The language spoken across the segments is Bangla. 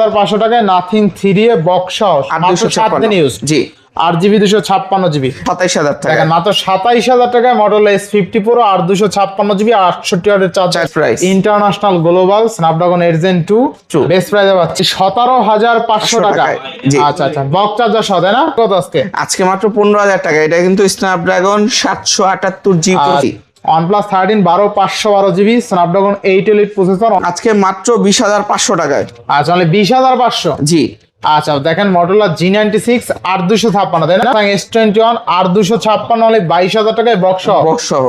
হাজার পাঁচশো টাকায় নাথিং থ্রি এ বক্স সাত দিন ইউজ জি। আট জিবি দুশো ছাপ্পান্ন জিবি সাতাইশ হাজার টাকা। মাত্র সাতাইশ হাজার টাকায় মডেল এস ফিফটি প্রো আর দুশো ছাপ্পান্ন জিবি আটষট্টি ওয়াটের charger price। International global Snapdragon eight gen two. Best প্রাইসে পাচ্ছি। সতেরো হাজার পাঁচশো টাকা। আচ্ছা আচ্ছা বক্স চার্জার সহ তাই না? কত আজকে? আজকে মাত্র পনেরো হাজার টাকা। এটা কিন্তু স্ন্যাপড্রাগন সাতশো আটাত্তর জি ওয়ানপ্লাস থার্টিন বারো পাঁচশো বারো GB Snapdragon eight elite processor আজকে মাত্র বিশ হাজার পাঁচশো টাকায়। আচ্ছা মানে বিশ হাজার পাঁচশো? জি। আচ্ছা দেখেন মটোলা জি নাইনটি সিক্স আট দুশো ছাপ্পান্ন তাই না? এস টোয়েন্টি ওয়ান আট দুশো ছাপ্পান্ন হলে বাইশ হাজার টাকায় box.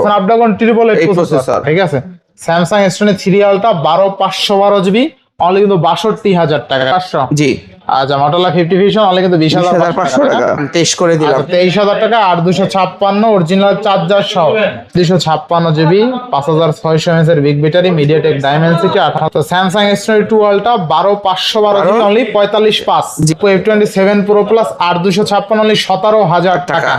Snapdragon triple eight processor ঠিক আছে? স্যামসাং এস টোয়েন্টি থ্রি আলটা বারো পাঁচশো বারো জিবি অনলি কিন্তু বাষট্টি হাজার টাকা পাঁচশো জি। আচ্ছা মটোলা ফিফটি ফিউশন অনলি কিন্তু বিশ হাজার পাঁচশো টাকা। তেইশ করে দিলাম। আচ্ছা তেইশ হাজার টাকা আর দুশো ছাপ্পান্ন অরিজিনাল চার্জার সহ। দুশো ছাপ্পান্ন জিবি পাঁচ হাজার ছয়শো এমএস এর বিগ ব্যাটারি মিডিয়াটেক ডায়মেন্সিটি আঠারো। Samsung S twenty two ultra বারো পাঁচশো বারো অনলি পঁয়তাল্লিশ পাঁচ। জিপো F twenty seven pro plus আর দুশো ছাপ্পান্ন অনলি সতেরো হাজার টাকা।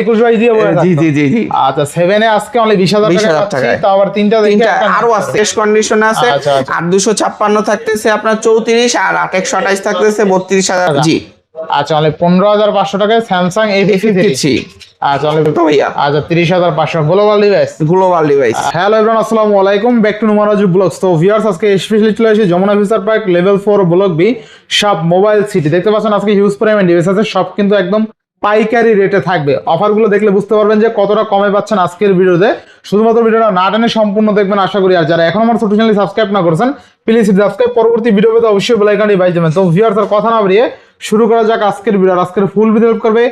একুশ বাইশ দিয়ে জি জি জি জি। আচ্ছা সেভেনে আজকে অনলি বিশ হাজার 20,000 টাকা তো আবার তিনটা তিনটা আরও আছে। টেস্ট কন্ডিশন আছে। আচ্ছা, আচ্ছা। আর দুশো ছাপ্পান্ন থাকতেছে আপনার চৌত্রিশ আর আট একশো আঠাইশ থাকতেছে বত্রিশ হাজার। জি। আচ্ছা অনলি পনেরো হাজার পাঁচশো টাকায় স্যামসাং এ ফিফটি আচ্ছা অনলি তো ভাইয়া। আচ্ছা তিরিশ হাজার পাঁচশো global device global device hello আসসালামু আলাইকুম। ব্যাক টু নুমারাজু ব্লগস তো ভিউয়ার্স আজকে স্পেশালি চলে এসেছি Jamuna future park level four block B সব মোবাইল সিটি দেখতে পাচ্ছেন আজকে হিউজ পরিমাণ ডিভাইস আছে সব কিন্তু একদম পাইকারি রেটে থাকবে। অফারগুলো দেখলে বুঝতে পারবেন যে কতটা কমে পাচ্ছেন আজকের ভিডিওতে। শুধুমাত্র ভিডিওটা না টেনে সম্পূর্ণ দেখবেন, আশা করি। আর যারা এখন আমার ছোট চ্যানেল সাবস্ক্রাইব না করছেন প্লিজ সাবস্ক্রাইব পরবর্তী ভিডিও পেতে অবশ্যই বেলাইকানটি বাই দেবেন। তো ভিউয়ার্স আর কথা না বাড়িয়ে শুরু করা যাক আজকের ভিডিও আজকের ফুল ভিডিও করবে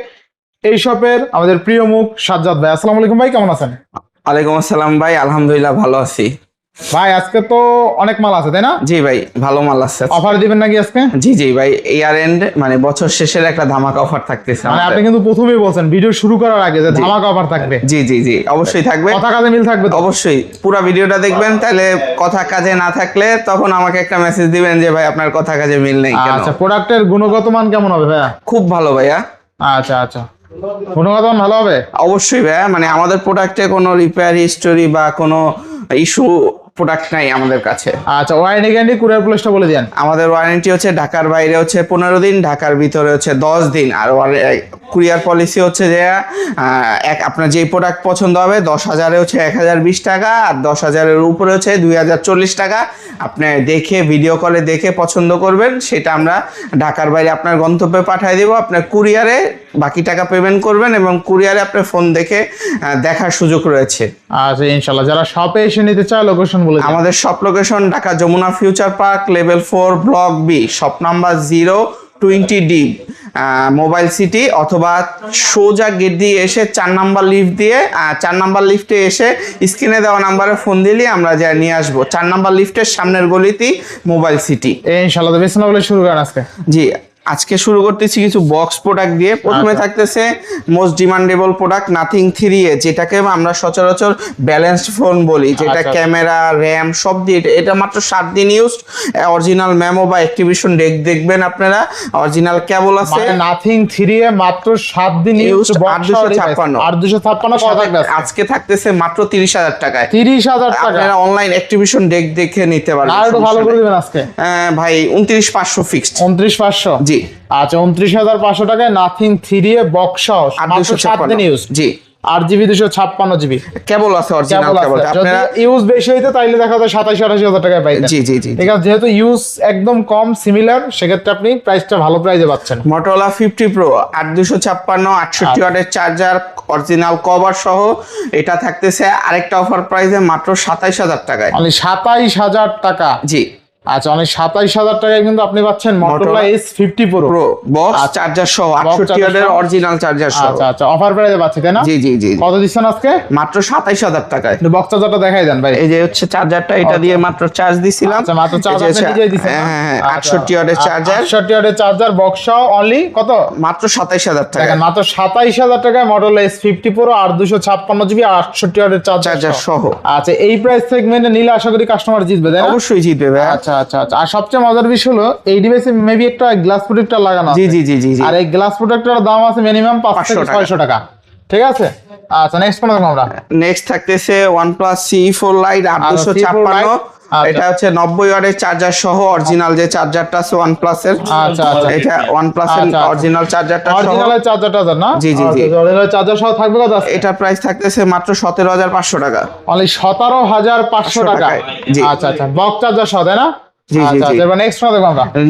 এই শপের আমাদের প্রিয় মুখ সাজ্জাদ ভাই। আসসালামু আলাইকুম ভাই, কেমন আছেন? ওয়ালাইকুম আসসালাম ভাই, আলহামদুলিল্লাহ ভালো আছি। ভাই আজকে তো অনেক মাল আছে তাই না? জি ভাই ভালো মাল আছে। অফার দিবেন নাকি আজকে? জি জি ভাই ইয়ার এন্ড মানে বছর শেষের একটা ধামাকা অফার থাকতেছে মানে আপনি কিন্তু প্রথমেই বলছেন ভিডিও শুরু করার আগে যে ধামাকা অফার থাকবে। জি জি জি অবশ্যই থাকবে। কথা কাজে মিল থাকবে অবশ্যই পুরো ভিডিওটা দেখবেন তাহলে কথা কাজে না থাকলে তখন আমাকে একটা মেসেজ দিবেন যে ভাই আপনার কথা কাজে মিল নেই কেন? আচ্ছা প্রোডাক্টের গুণগত মান কেমন হবে ভাইয়া? খুব ভালো ভাইয়া। আচ্ছা আচ্ছা। গুণগত মান ভালো হবে? অবশ্যই ভাইয়া মানে আমাদের প্রোডাক্টে কোনো রিপেয়ার হিস্টোরি বা কোনো ইস্যু প্রোডাক্ট নাই আমাদের কাছে। আচ্ছা ওয়ারেন্টি গ্যারান্টি কুরিয়ার প্লেসটা বলে দেন। আমাদের ওয়ারেন্টি হচ্ছে ঢাকার বাইরে হচ্ছে পনেরো দিন ঢাকার ভিতরে হচ্ছে দশ দিন। আর কুরিয়ার পলিসি হচ্ছে যে এক আপনার যেই প্রোডাক্ট পছন্দ হবে দশ হাজারে হচ্ছে এক হাজার বিশ টাকা আর দশ হাজারের উপরে হচ্ছে দুই হাজার চল্লিশ টাকা। আপনি দেখে ভিডিও কলে দেখে পছন্দ করবেন সেটা আমরা ঢাকার বাইরে আপনার গন্তব্যে পাঠিয়ে দেবো। আপনার কুরিয়ারে বাকি টাকা পেমেন্ট করবেন এবং কুরিয়ারে আপনার ফোন দেখে দেখার সুযোগ রয়েছে। আচ্ছা ইনশাল্লাহ। যারা শপে এসে নিতে চায় লোকেশন বলে আমাদের সব location Dhaka Jamuna future park level four block B shop number zero twenty D mobile city অথবা সোজা গেট দিয়ে এসে চার নাম্বার লিফট দিয়ে চার নাম্বার লিফটে এসে স্ক্রিনে দেওয়া নাম্বারে ফোন দিলে আমরা যা নিয়ে আসব। চার নাম্বার লিফটের সামনের গলিতেই মোবাইল সিটি ইনশাল্লাহ তো বেশ না বলে শুরু করেন আজকে। জি আজকে শুরু করতেছি কিছু বক্স প্রোডাক্ট দিয়ে। প্রথমে আচ্ছা। থাকতেছে most demandable product Nothing three A যেটাকে আমরা সচরাচর ব্যালেন্সড ফোন বলি যেটা আচ্ছা। ক্যামেরা র্যাম সব দিয়ে এটা- মাত্র সাত দিন ইউজ অরিজিনাল মেমো বা অ্যাক্টিভিশন ডেক দেখবেন আপনারা। অরিজিনাল কেবল আছে। নাথিং থ্রি এ মাত্র সাত দিন ইউজ Used 856 আর দুশো ছাপ্পান্ন। আজকে? থাকতেছে মাত্র তিরিশ হাজার টাকায়। তিরিশ হাজার টাকা। অনলাইন অ্যাক্টিভিশন ডেক দেখে নিতে পারবেন। আর ভালো করে। দিবেন আজকে। ভাই উনত্রিশ পাঁচশো ফিক্সড উনত্রিশ পাঁচশো। জি। আচ্ছা উনত্রিশ হাজার পাঁচশো টাকায় নাথিং থ্রি এ বক্স সাত দিন ইউজ জি। আট জিবি দুশো ছাপ্পান্ন জিবি কেবল আছে অরিজিনাল কেবল আপনারা ইউজ বেশি হইতো তাইলে দেখা যায় সাতাশ আঠাশি হাজার টাকায় পাইতেন। জি জি জি ঠিক আছে যেহেতু ইউজ একদম কম সিমিলার সেক্ষেত্রে আপনি প্রাইসটা ভালো প্রাইসে পাচ্ছেন। মোটরোলা ফিফটি প্রো আট দুশো ছাপ্পান্ন আটষট্টি। ওয়াটের চার্জার অরিজিনাল কভার সহ এটা থাকতেছে। আরেকটা অফার প্রাইসে মাত্র সাতাইশ হাজার টাকায়। অনলি সাতাইশ হাজার টাকা। জি। আচ্ছা অনেক সাতাইশ হাজার টাকায় কিন্তু আপনি পাচ্ছেন Motorola S fifty pro box. Charger সহ আটষট্টি ওয়াটের অরিজিনাল চার্জার সহ আচ্ছা আচ্ছা অফার প্রাইসে পাচ্ছি তাই না? জি জি জি কত দিচ্ছেন আজকে? মাত্র সাতাইশ হাজার টাকায়। বক্স চার্জারটা দেখাই দেন ভাই। এই যে হচ্ছে চার্জারটা এটা দিয়ে মাত্র চার্জ দিছিলাম। আচ্ছা মাত্র চার্জ আপনি নিজেই হ্যাঁ আটষট্টি ওয়াটের চার্জার আটষট্টি ওয়াটের চার্জার বক্স অনলি কত? মাত্র সাতাইশ হাজার টাকা দেখেন মাত্র সাতাইশ হাজার টাকায় মডেল এস ফিফটি প্রো আর দুশো ছাপ্পান্ন জিবি আটষট্টি ওয়াটের চার্জার সহ। আচ্ছা এই প্রাইস সেগমেন্টে নিলে আশা করি কাস্টমার জিতবে অবশ্যই জিতবে ভাই আচ্ছা আচ্ছা আচ্ছা আর সবচেয়ে মজার বিষয় হলো এই ডিভাইসে মেবি একটা গ্লাস প্রোটেক্টর লাগানো জি জি জি জি জি আর এই গ্লাস প্রোটেক্টরের দাম আছে মিনিমাম পাঁচ 500 থেকে টাকা। ছয়শো টাকা ঠিক আছে আচ্ছা নেক্সট কোন দেখো আমরা নেক্সট থাকতেছে OnePlus সি ফোর লাইট আট আচ্ছা, C4 Lite। আচ্ছা। এটা হচ্ছে নব্বই ওয়াটের চার্জার সহ অরিজিনাল যে চার্জারটা আছে ওয়ান আচ্ছা, আচ্ছা। এটা ওয়ান আচ্ছা, আচ্ছা। অরিজিনাল চার্জারটা সহ। অরিজিনাল চার্জার টার্জার না? জি, জি, জি। অরিজিনাল চার্জার সহ থাকবে কত এটা প্রাইস থাকতেছে মাত্র সতেরো হাজার পাঁচশো টাকা। অনলি সতেরো হাজার পাঁচশো টাকা। টাকায়, জি। আচ্ছা আচ্ছা। বক চার্জার সহ তাই না? আচ্ছা। আচ্ছা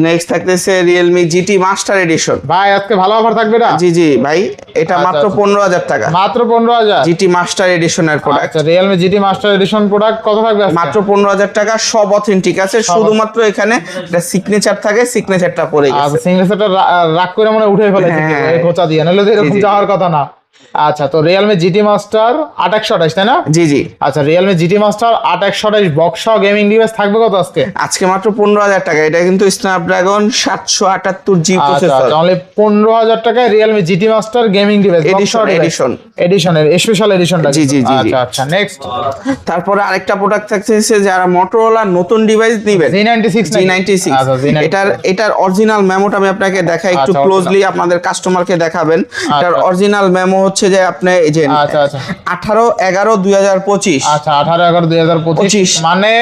নেক্সট থাকতেছে রিয়েলমি জিটি মাস্টার এডিশন ভাই আজকে ভালো অফার থাকবে না? জি জি ভাই এটা আচ্ছা, মাত্র। পনেরো হাজার টাকা। মাত্র পনেরো হাজার? GT master এডিশনের product Realme GT master edition product কত থাকবে মাত্র পনেরো হাজার টাকা সব অথেন্টিক আছে। শুধুমাত্র এখানে সিগনেচার থাকে সিগনেচারটা আচ্ছা গেছে রাগ করে মনে উঠে ফেলেছে হ্যাঁ। খোঁচা দিয়ে। নাহলে এরকম জি, জি। যাওয়ার কথা না। আচ্ছা তো রিয়েলমি জিটি মাস্টার আট একশো আঠাশ তাই না? জি জি। আচ্ছা রিয়েলমি জিটি মাস্টার আট একশো আঠাশ বক্স গেমিং ডিভাইস থাকবে কত আজকে? আজকে মাত্র পনেরো হাজার টাকা। এটা কিন্তু স্ন্যাপড্রাগন সাতশো আটাত্তর জি আচ্ছা প্রসেসর তাহলে পনেরো হাজার টাকায় Realme GT master gaming device Edition, edition। এডিশনের স্পেশাল এডিশনটা জি, জি, জি। আচ্ছা আচ্ছা নেক্সট তারপরে আরেকটা প্রোডাক্ট থাকছে যারা মোটরোলা নতুন ডিভাইস নিবেন। G ninety six G ninety six আচ্ছা এটার এটার অরিজিনাল মেমোটা আমি আপনাকে দেখাই। একটু আচ্ছা, ক্লোজলি আপনাদের কাস্টমারকে দেখাবেন। এটার আচ্ছা। অরিজিনাল মেমো হচ্ছে যে আপনি এই যে আচ্ছা আচ্ছা। আঠারো এগারো দুই হাজার পঁচিশ। আচ্ছা আঠারো এগারো দুই হাজার পঁচিশ। মানে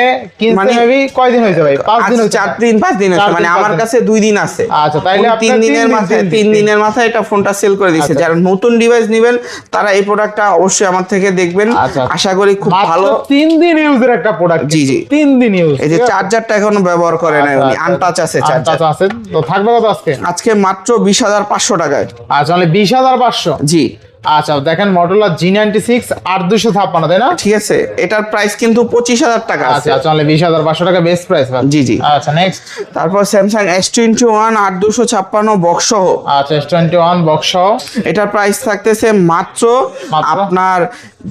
মানে- কয়দিন হয়েছে ভাই? পাঁচ দিন চার দিন পাঁচ দিন আছে। মানে আমার কাছে দুই দিন আছে। আচ্ছা তাইলে তিন দিনের দিন, মাথায় তিন দিনের মাথায় এটা ফোনটা সেল করে দিয়েছে। আচ্ছা। যারা নতুন ডিভাইস নেবেন তারা এই প্রোডাক্টটা অবশ্যই আমার থেকে দেখবেন। আচ্ছা। আশা করি খুব ভালো। তিন দিন ইউজের একটা প্রোডাক্ট জি, জি। তিন দিন ইউজ এই যে চার্জারটা এখনও ব্যবহার করে না উনি। আনটাচ আছে চার্জার আছে। তো থাকবে কত আজকে? আজকে মাত্র বিশ হাজার পাঁচশো টাকায়। আচ্ছা তাহলে বিশ হাজার পাঁচশো। জি। আচ্ছা দেখেন মডেলা জি নাইনটি সিক্স আট দুশো ছাপ্পান্ন তাই না? ঠিক আছে এটার প্রাইস কিন্তু পঁচিশ হাজার টাকা আছে। আচ্ছা তাহলে বিশ হাজার পাঁচশো টাকা বেস্ট প্রাইস জি, জি। আচ্ছা নেক্সট তারপর স্যামসাং এস টোয়েন্টি ওয়ান আট দুশো ছাপ্পান্ন বক্স সহ। আচ্ছা এস টোয়েন্টি ওয়ান বক্স এটার প্রাইস থাকতেছে মাত্র মাত্র? আপনার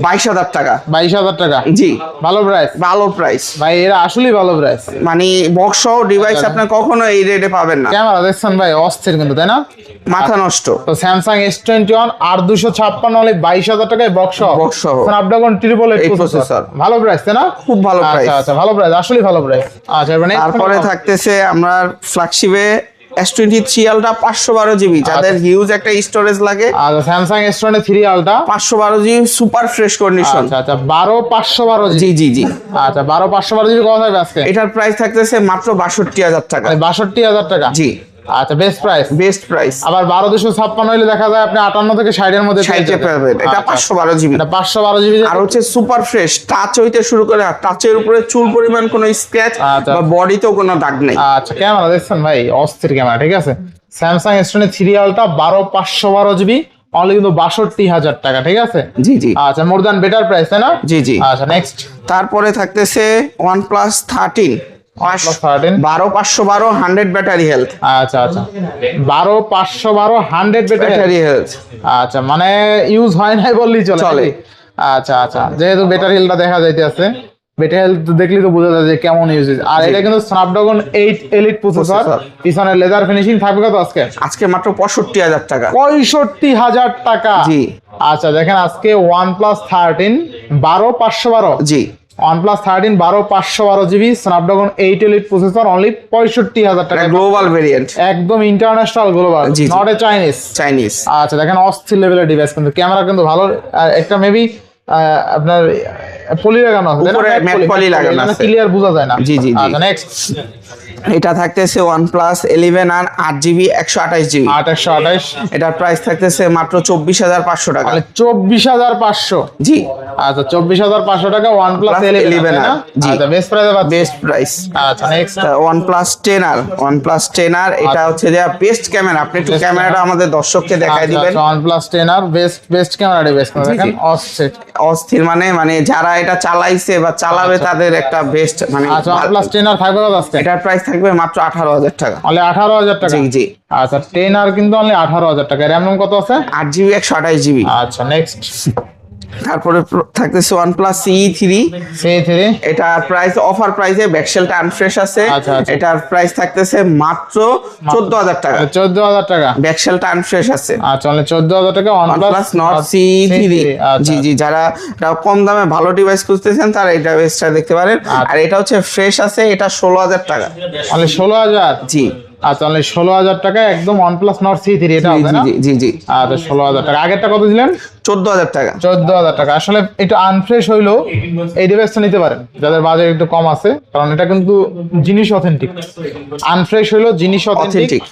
বাইশ হাজার টাকা। বাইশ হাজার টাকা? জি। ভালো প্রাইস ভালো প্রাইস ভাই এরা আসলেই ভালো প্রাইস মানে বক্স সহ ডিভাইস আচ্ছা। আপনি কখনো এই রেটে পাবেন না। ক্যামেরা দেখছেন ভাই অস্থির কিন্তু তাই না? মাথা নষ্ট। তো স্যামসাং এস টোয়েন্টি ওয়ান আট দুশো ছাপ্পান্ন বাইশ হাজার টাকায় বক্স সহ। স্ন্যাপড্রাগন ট্রিপল এইট প্রসেসর ভালো প্রাইস তাই না? খুব ভালো আচ্ছা প্রাইস আচ্ছা ভালো প্রাইস আসলেই ভালো প্রাইস আচ্ছা তারপরে থাকতেছে আমরা ফ্ল্যাগশিপে এস টোয়েন্টি থ্রি আলটা পাঁচশো বারো জিবি যাদের হিউজ একটা স্টোরেজ লাগে। আচ্ছা স্যামসাং এস টোয়েন্টি থ্রি আলটা পাঁচশো বারো জিবি সুপার ফ্রেশ কন্ডিশন আচ্ছা আচ্ছা বারো পাঁচশো বারো জি জি জি। আচ্ছা বারো পাঁচশো বারো জিবি কত থাকবে আজকে? এটার প্রাইস থাকতেছে মাত্র বাষট্টি হাজার টাকা। বাষট্টি হাজার টাকা। জি। আচ্ছা বেস্ট প্রাইস বেস্ট প্রাইস আবার বারো দুশো ছাপ্পান্ন হলে দেখা যায় আপনি আটান্ন থেকে ষাটের মধ্যে সাইটে পাবেন। এটা আচ্ছা, পাঁচশো বারো জিবি। এটা পাঁচশো বারো জিবি। আর হচ্ছে সুপার ফ্রেশ টাচ হইতে শুরু করে টাচের উপরে চুল পরিমাণ কোনো স্ক্র্যাচ আচ্ছা। বা বডিতেও কোনো দাগ নেই। আচ্ছা ক্যামেরা দেখছেন ভাই? অস্থির ক্যামেরা ঠিক আছে? স্যামসাং এস টোয়েন্টি থ্রি আলটা বারো পাঁচশো বারো জিবি অনলি কিন্তু বাষট্টি হাজার টাকা ঠিক আছে? জি জি। আচ্ছা মোর দ্যান বেটার প্রাইস তাই না? জি জি। আচ্ছা নেক্সট তারপরে থাকতেছে ওয়ান প্লাস থার্টিন বারো পাঁচশো বারো হান্ড্রেড ব্যাটারি হেলথ। আচ্ছা আচ্ছা। বারো পাঁচশো বারো হান্ড্রেড ব্যাটারি হেলথ। আচ্ছা মানে ইউজ হয় নাই বললেই চলে চলে। আচ্ছা আচ্ছা। যেহেতু বেটার হেলটা দেখা যাইতেছে বেটার হেলথ দেখলেই তো বোঝা যায় যে কেমন ইউজ আর এটা কিন্তু Snapdragon eight elite processor Processor। পিছনে লেদার ফিনিশিং থাকবে কত আজকে? আজকে মাত্র পঁয়ষট্টি হাজার টাকা। পঁয়ষট্টি হাজার টাকা। জি। আচ্ছা দেখেন আজকে ওয়ান প্লাস থার্টিন বারো পাঁচশো বারো। জি। থার্টিন বারো পাঁচশো বারো GB Elite eight only processor only পঁয়ষট্টি হাজার টাকা। গ্লোবাল ভেরিয়েন্ট একদম international global. Not a Chinese Chinese আচ্ছা দেখেন অস্থির লেভেলের ডিভাইস কিন্তু ক্যামেরা কিন্তু ভালো একটা মেবি আপনার পলি লাগানো আছে উপরে ম্যাট পলি লাগানো আছে। ক্লিয়ার বোঝা যায় না। জি, জি। আচ্ছা নেক্সট এটা থাকতেছে ওয়ান প্লাস ইলেভেন আর আট জিবি একশো আঠাশ জিবি আঠাশ? এটার প্রাইস থাকতেছে মাত্র চব্বিশ হাজার পাঁচশো টাকা। মানে চব্বিশ হাজার পাঁচশো? জি। আচ্ছা চব্বিশ হাজার পাঁচশো টাকা ওয়ান প্লাস ইলেভেন 11 না? জি। আচ্ছা বেস্ট প্রাইসে বেস্ট প্রাইস আচ্ছা next one plus ten R one plus ten R এটা হচ্ছে যে বেস্ট ক্যামেরা আপনি একটু ক্যামেরাটা আমাদের দর্শককে দেখাই দিবেন। One plus ten R best best camera জি, দেখেন অস্থির। অস্থির মানে মানে যারা এটা চালাইছে বা চালাবে তাদের একটা বেস্ট মানে আচ্ছা ওয়ান প্লাস টেন আর আজকে এটার প্রাইস থাকবে মাত্র আঠারো হাজার টাকা। অনলি আঠারো হাজার টাকা? জি জি। আচ্ছা টেন আর কিন্তু অনলি আঠারো হাজার টাকা। র্যাম কত আছে? আট জিবি একশো আঠাশ জিবি। আচ্ছা নেক্সট তারপরে প্র- থাকতেছে one plus three C three এটার প্রাইস অফার প্রাইসে ব্যাকসেলটা আনফ্রেশ আছে। এটার প্রাইস থাকতেছে মাত্র চোদ্দ হাজার টাকা। চোদ্দ হাজার টাকা। ব্যাকসেলটা আনফ্রেশ আছে। আচ্ছা চোদ্দ হাজার টাকা one OnePlus Nord CE three G G যারা কম দামে ভালো ডিভাইস খুঁজতেছেন তারা এই ডিভাইসটা দেখতে পারেন। আচ্ছা। আর এটা হচ্ছে ফ্রেশ আছে এটা ষোলো হাজার টাকা। ষোলো হাজার? জি। আচ্ছা তাহলে ষোলো হাজার টাকা একদম one plus Nord C three এটা হবে না? জি জি আচ্ছা ষোলো হাজার টাকা। আগেরটা কত দিলেন? চোদ্দ হাজার টাকা। চোদ্দ হাজার টাকা। আসলে একটু আনফ্রেশ হইলেও এই ডিভাইসটা নিতে পারেন। যাদের বাজার একটু কম আছে কারণ এটা কিন্তু জিনিস অথেন্টিক আনফ্রেশ হইলেও জিনিস authentic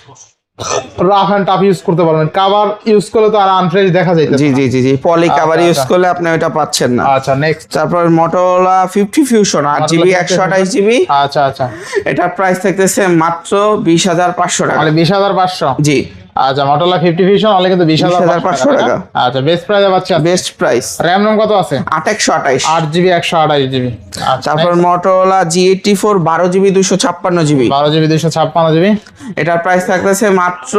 rough and tough use করতে পারবেন। কাভার ইউজ করলে তো আর আনফ্রেশ দেখা যায় জি জি জি জি। পলি কাভার ইউজ। করলে আপনি ওটা পাচ্ছেন না। আচ্ছা নেক্সট তারপর মোটরোলা ফিফটি ফিউশন 8 জিবি একশো আঠাশ জিবি আচ্ছা আচ্ছা। এটার প্রাইস থাকতেছে মাত্র বিশ হাজার পাঁচশো টাকা। মানে বিশ হাজার পাঁচশো। জি। আচ্ছা মটোলা ফিফটি ফিউশন অনলি কিন্তু বিশ হাজার 20,500 পাঁচশো টাকা। আচ্ছা বেস্ট প্রাইসে বেস্ট প্রাইস র্যাম রোম কত আছে? আট একশো আঠাইশ। আট জিবি একশো আঠাশ জিবি আচ্ছা তারপর জিবি বারো জিবি দুইশো ছাপ্পান্ন জিবি এটার প্রাইস থাকতেছে মাত্র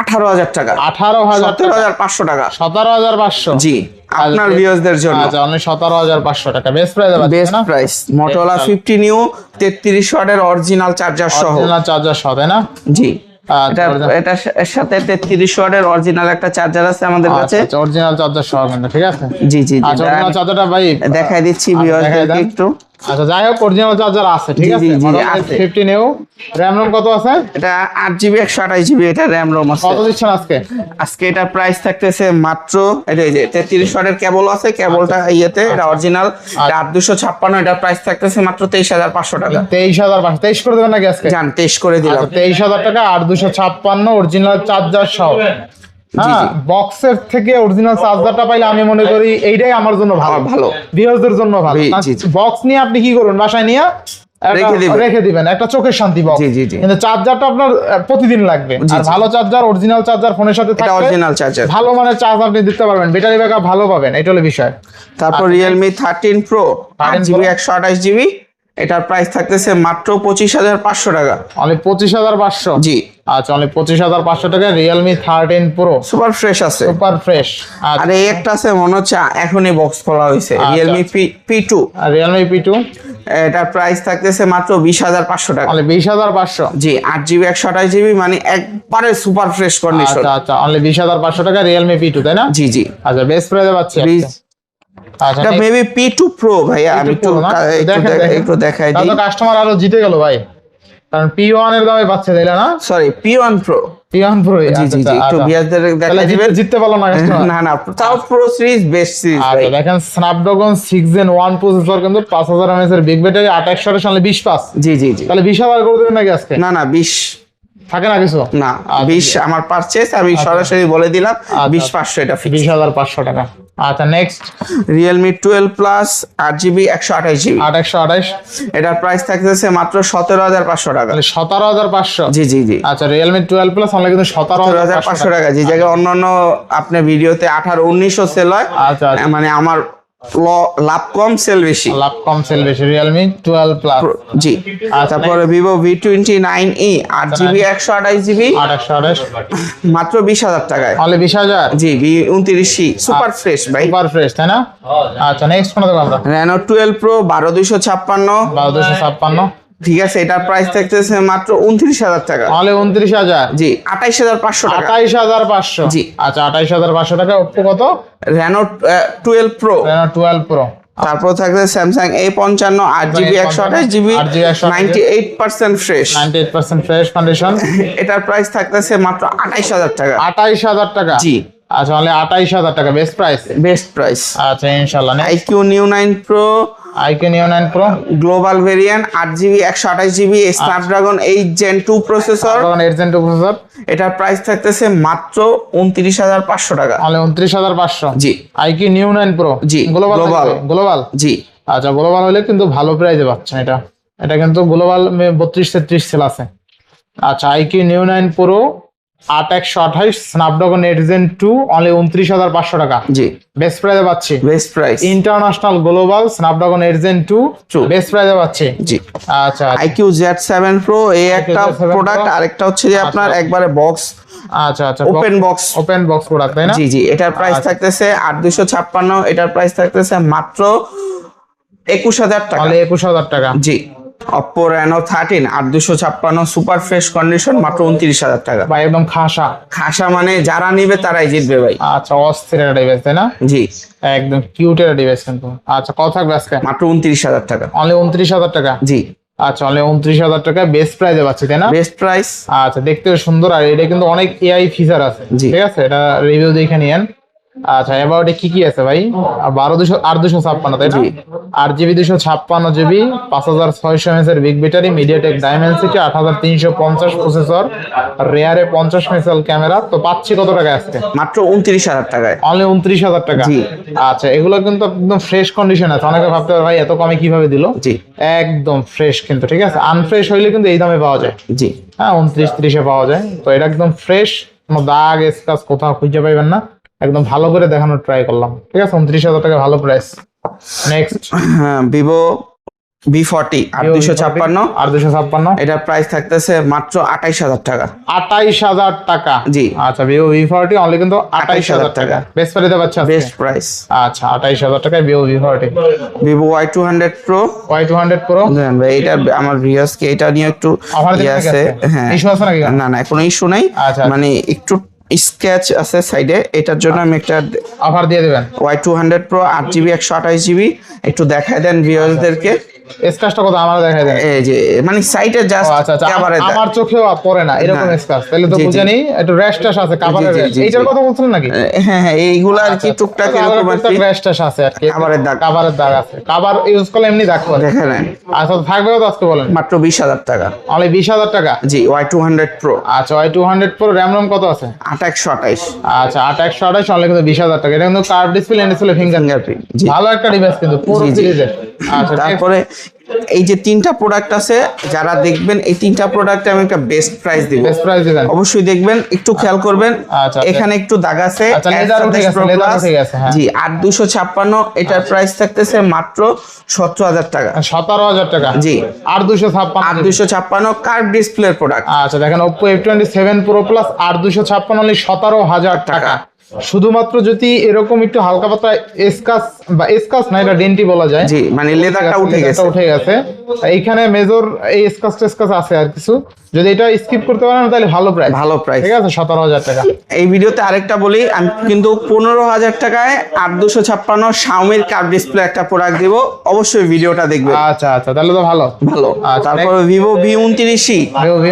আঠারো হাজার টাকা। আঠারো হাজার সতেরো হাজার পাঁচশো টাকা। সতেরো হাজার পাঁচশো। জি আপনার আচ্ছা, ভিউয়ার্সদের জন্য। আচ্ছা অনলি সতেরো হাজার পাঁচশো টাকা। বেস্ট প্রাইসে best price Best fifty new তেত্রিশ ওয়াটের অরিজিনাল চার্জার সহ। অরিজিনাল চার্জার সহ তাই না? জি। এটার সাথে তেত্রিশ ওয়াটের অরিজিনাল একটা চার্জার আছে আমাদের কাছে। আচ্ছা অরিজিনাল চার্জার সহ ঠিক আছে? জি জি আচ্ছা অরিজিনাল চার্জারটা ভাই দেখাই দিচ্ছি দেখাই একটু। আচ্ছা যাই হোক অরিজিনাল চার্জার আছে ঠিক আছে? জি, আছে। র্যাম রোম কত আছে? এটা আট জিবি একশো আঠাশ জিবি এটা র্যাম রোম আছে। কত দিচ্ছেন আজকে? আজকে এটার প্রাইস থাকতেছে মাত্র এটা এই যে তেত্রিশ ওয়াটের কেবল আছে কেবলটা ইয়েতে এটা অরিজিনাল আট দুশো ছাপ্পান্ন এটার প্রাইস থাকতেছে মাত্র তেইশ হাজার পাঁচশো টাকা। তেইশ হাজার পাঁচশো। তেইশ করে দেবেন নাকি আজকে? যান তেইশ করে দিলাম। আচ্ছা তেইশ হাজার টাকা আর দুশো ছাপ্পান্ন অরিজিনাল চার্জার সহ। হ্যাঁ বক্সের থেকে অরিজিনাল চার্জারটা পাইলে আমি মনে করি এইটাই আমার জন্য ভালো। ভালো। ভিউয়ারদের জন্য ভালো। বক্স নিয়ে আপনি কি করুন বাসায় নিয়ে একটা- রেখে দিবেন। একটা চোখের শান্তি বক্স জি, জি, জি। কিন্তু চার্জারটা আপনার প্রতিদিন লাগবে। আর ভালো চার্জার অরিজিনাল চার্জার ফোনের সাথে অরিজিনাল চার্জার ভালো মানের চার্জ আপনি দিতে পারবেন। ব্যাটারি ব্যাকআপ ভালো পাবেন। এটা হলো বিষয়। তারপর রিয়েলমি থার্টিন প্রো আট 13 জিবি Pro। একশো আঠাশ জিবি। এটার প্রাইস থাকতেছে মাত্র পঁচিশ হাজার পাঁচশো টাকা। অনলি পঁচিশ হাজার পাঁচশো। জি। আচ্ছা অনলি পঁচিশ হাজার পাঁচশো টাকা Realme thirteen pro super fresh আছে। সুপার ফ্রেশ আর এই একটা আছে মনে হচ্ছে এখনই বক্স খোলা হয়েছে। Realme P two R Realme P two এটার প্রাইস থাকতেছে মাত্র বিশ হাজার পাঁচশো টাকা। অনলি বিশ হাজার পাঁচশো? জি আট জিবি একশো আঠাশ জিবি মানে একবারে সুপার ফ্রেশ কন্ডিশন আচ্ছা আচ্ছা অনলি বিশ হাজার পাঁচশো টাকা রিয়েলমি পি টু তাই না? জি জি। আচ্ছা বেস্ট প্রাইসে পাচ্ছি আচ্ছা এটা মেবি পি টু প্রো ভাইয়া আমি। একটু দেখাই দিই। কাস্টমার আরও জিতে গেল ভাই। কারণ পি ওয়ানের দামে পাচ্ছে তাইলে না? Sorry P one pro P one pro জি জি জি একটু বিয়ারদের দেখাই দিবেন। জিততে পারল না না না তাও প্রো সিরিজ বেস্ট সিরিজ ভাই। আচ্ছা দেখেন Snapdragon six gen one processor কিন্তু পাঁচ হাজার এমএস এর বিগ ব্যাটারি আঠাশশো সালে বিশ পাস। জি জি জি। তাহলে বিশ হাজার করে দেবেন নাকি আজকে? না না বিশ। থাকে না কিছু? না আচ্ছা, বিশ আমার পারচেস আমি সরাসরি বলে দিলাম আচ্ছা। বিশ পাঁচশো এটা ফিক্স বিশ হাজার পাঁচশো টাকা। আচ্ছা নেক্সট রিয়েলমি টুয়েলভ প্লাস আট জিবি একশো আঠাশ জিবি একশো আঠাশ। এটার প্রাইস থাকতেছে মাত্র সতেরো হাজার পাঁচশো টাকা। তাহলে সতেরো হাজার পাঁচশো? জি জি জি। আচ্ছা রিয়েলমি টুয়েলভ প্লাস আমরা কিন্তু সতেরো হাজার পাঁচশো টাকা। জি জায়গায় অন্যান্য আপনি ভিডিওতে আঠারো উনিশশো সেল হয়। আচ্ছা আচ্ছা। মানে আমার লাভ কম সেল বেশি। লাভ কম সেল বেশি Realme 12 Plus জি। আচ্ছা, তারপরে Vivo V29e 8GB 128GB 828 মাত্র 20000 টাকায়। তাহলে 20000 জি V29 সুপার ফ্রেশ ভাই। সুপার ফ্রেশ তাই না? আচ্ছা নেক্সট কোন দেখব আমরা Reno 12 Pro 12256 12256 ঠিক আছে এটার প্রাইস থাকতেছে মাত্র উনত্রিশ হাজার টাকা। তাহলে উনত্রিশ হাজার। জি আঠাইশ হাজার পাঁচশো টাকা। আঠাইশ হাজার পাঁচশো। জি। আচ্ছা আঠাইশ হাজার পাঁচশো টাকা ওপ্পো কত? Reno twelve pro Reno twelve pro তারপর থাকবে স্যামসাং এ পঞ্চান্ন আট জিবি একশো আঠাশ GB 8GB 128 ninety eight percent fresh ninety eight percent fresh condition এটার প্রাইস থাকতেছে মাত্র আঠাইশ হাজার টাকা। আঠাইশ হাজার টাকা? জি। আচ্ছা আঠাইশ হাজার টাকা বেস্ট প্রাইস বেস্ট প্রাইস আচ্ছা ইনশাল্লাহ IQ new nine pro iQOO Neo nine pro. Global variant আট জিবি একশো আঠাশ GB Snapdragon eight gen two processor তখন এইট জেন টু প্রসেসর এটার প্রাইস থাকতেছে মাত্র উনত্রিশ হাজার পাঁচশো টাকা। তাহলে উনত্রিশ হাজার পাঁচশো। জি। IQOO Neo nine pro. জি, গ্লোবাল। গ্লোবাল জি। আচ্ছা গ্লোবাল হলে কিন্তু ভালো প্রাইজে পাচ্ছেন এটা। এটা কিন্তু গ্লোবাল বত্রিশ তেত্রিশ সেল আছে। আচ্ছা আইকি নিউ নাইন প্রো আট একশো আঠাইশ Snapdragon eight gen two only উনত্রিশ হাজার পাঁচশো টাকা। জি। বেস্ট প্রাইজে পাচ্ছি। Best price international global Snapdragon eight gen two. Best প্রাইজে পাচ্ছি। জি। আচ্ছা আইকিউ জেড সেভেন প্রো এই একটা প্রোডাক্ট আরেকটা হচ্ছে যে আপনার আচ্ছা। একবারে বক্স আচ্ছা আচ্ছা। Open box open box product তাই না? জি জি। এটার প্রাইস আচ্ছা। থাকতেছে আট দুশো ছাপ্পান্ন এটার প্রাইস থাকতেছে মাত্র একুশ হাজার টাকা। একুশ হাজার টাকা। জি। অপো রেনো থার্টিন আট দুশো ছাপ্পান্ন সুপার ফ্রেশ কন্ডিশন মাত্র উনত্রিশ হাজার টাকা। ভাই একদম খাসা। খাসা মানে যারা নিবে তারাই জিতবে ভাই। আচ্ছা অস্থির একটা ডিভাইস তাই না? জি। একদম কিউট একটা ডিভাইস কিন্তু। আচ্ছা কত থাকবে আজকে? মাত্র উনত্রিশ হাজার টাকা। অনলি উনত্রিশ হাজার টাকা? জি। আচ্ছা অনলি উনত্রিশ হাজার টাকা বেস্ট প্রাইজে পাচ্ছি তাই না? বেস্ট প্রাইস আচ্ছা দেখতে সুন্দর। আর এটা কিন্তু অনেক এআই ফিচার আছে। ঠিক আছে? এটা রিভিউ দেখে নিয়েন। আচ্ছা এবার কি কি আছে ভাই? বারো দুশো আর দুশো ছাপ্পান্ন তাই না? জি। আট জিবি দুশো ছাপ্পান্ন জিবি পাঁচ হাজার ছয়শো এমএস এর বিগ ব্যাটারি মিডিয়াটেক ডায়মেন্সিটি আট হাজার তিনশো পঞ্চাশ প্রসেসর রেয়ারে পঞ্চাশ মেগাপিক্সেল ক্যামেরা। তো পাচ্ছি কত টাকা আজকে? মাত্র উনত্রিশ হাজার টাকায়। অনলি উনত্রিশ হাজার টাকা? আচ্ছা এগুলো কিন্তু একদম ফ্রেশ কন্ডিশন আছে। অনেকে ভাবতে পারে ভাই এত কমে কীভাবে দিল? জি। একদম ফ্রেশ কিন্তু ঠিক আছে? আনফ্রেশ হইলে কিন্তু এই দামে পাওয়া যায়। জি। হ্যাঁ উনত্রিশ ত্রিশে পাওয়া যায়। তো এটা একদম ফ্রেশ কোনো দাগ স্কাচ কোথাও খুঁজে পাইবেন না। একদম ভালো করে দেখানোর ট্রাই করলাম। ঠিক আছে উনত্রিশ হাজার টাকা ভালো প্রাইস নেক্সট হ্যাঁ ভিভো ভি ফর্টি আর দুশো ছাপ্পান্ন। আর দুশো ছাপ্পান্ন। এটার প্রাইস থাকতেছে মাত্র আঠাইশ হাজার টাকা। আটাইশ হাজার টাকা? জি। আচ্ছা ভিভো ভি ফোরটি অনলি কিন্তু আটাইশ হাজার 28,000 টাকা। বেস্ট প্রাইসে পাচ্ছে? বেস্ট প্রাইস আচ্ছা আটাইশ হাজার টাকায় Vivo V forty Vivo Y two hundred pro Y two hundred pro ভাই এটা আমার ভিউয়ার্সকে এটা নিয়ে একটু ইয়ে আছে। হ্যাঁ। Issue আছে নাকি? না না কোনো ইস্যু নাই। আচ্ছা। মানে একটু স্কেচ আছে সাইডে এটার জন্য আমি একটা অফার দিয়ে দেবেন। ওয়াই টু হান্ড্রেড প্রো আট জিবি একশো আঠাশ জিবি একটু দেখায় দেন ভিউয়ার্সদেরকে স্কাচটা কত আমার দেখাই দেন। এই যে মানে সাইডে জাস্ট আচ্ছা আচ্ছা। ক্যামেরা আম- আমার চোখেও পড়ে না এরকম স্কাচ তাহলে তো জি, জি। বুঝে নিই একটু র্যাশ ট্যাশ আছে কাভারের জি, র্যাশ জি, এইটার কথা বলছিলেন নাকি? হ্যাঁ হ্যাঁ এইগুলো আর কি টুকটাক এরকম আর কি। র্যাশ ট্যাশ আছে আর কি। কাভারের দাগ। কাভারের দাগ আছে। কাভার ইউজ করলে এমনি দাগ আচ্ছা থাকবেও তো আজকে বলেন? মাত্র বিশ হাজার টাকা। অনলি বিশ হাজার টাকা? জি ওয়াই টু হান্ড্রেড প্রো আচ্ছা Y two hundred pro RAM ROM কত আছে? একশো আঠাইশ। আচ্ছা আট একশো আঠাইশ কিন্তু বিশ হাজার টাকা। এটা কিন্তু curve display and display finger ভালো একটা ডিভাইস কিন্তু পুরো জি, জি। সিরিজের আচ্ছা তারপরে এই যে তিনটা প্রোডাক্ট আছে যারা দেখবেন এই তিনটা প্রোডাক্টে আমি একটা বেস্ট প্রাইস দিব। বেস্ট প্রাইস দিবেন। অবশ্যই দেখবেন একটু খেয়াল করবেন। আচ্ছা, এখানে একটু দাগ আছে আচ্ছা, হ্যাঁ। জি আট দুশো ছাপ্পান্ন এটার প্রাইস থাকতেছে মাত্র সতেরো হাজার টাকা। সতেরো হাজার টাকা? জি। আর দুশো ছাপ্পান্ন? আট দুশো ছাপ্পান্ন কার্ভ ডিসপ্লে প্রোডাক্ট আচ্ছা দেখেন Oppo F twenty seven pro plus আট দুশো ছাপ্পান্ন সতেরো হাজার টাকা। শুধুমাত্র যদি এরকম একটু হালকা পাতলা এসকাস বা এসকাস না এটা ডেন্টি বলা যায়। জি মানে লেদারটা উঠে গেছে। উঠে গেছে। এইখানে মেজর এই স্কাচ টেসকাস আছে আর কিছু। যদি এটা স্কিপ করতে পারেন তাহলে ভালো প্রাইস ভালো প্রাইস ঠিক আছে? সতেরো হাজার টাকা। এই ভিডিওতে আরেকটা বলি আমি কিন্তু পনেরো হাজার টাকায় আট দুশো ছাপ্পান্ন শাওমির কার্ভ ডিসপ্লে একটা প্রোডাক্ট দিব। অবশ্যই ভিডিওটা দেখবেন। আচ্ছা আচ্ছা তাহলে তো ভালো। ভালো। আচ্ছা, তারপরে ভিভো ভি উনত্রিশই। ভিভো ভি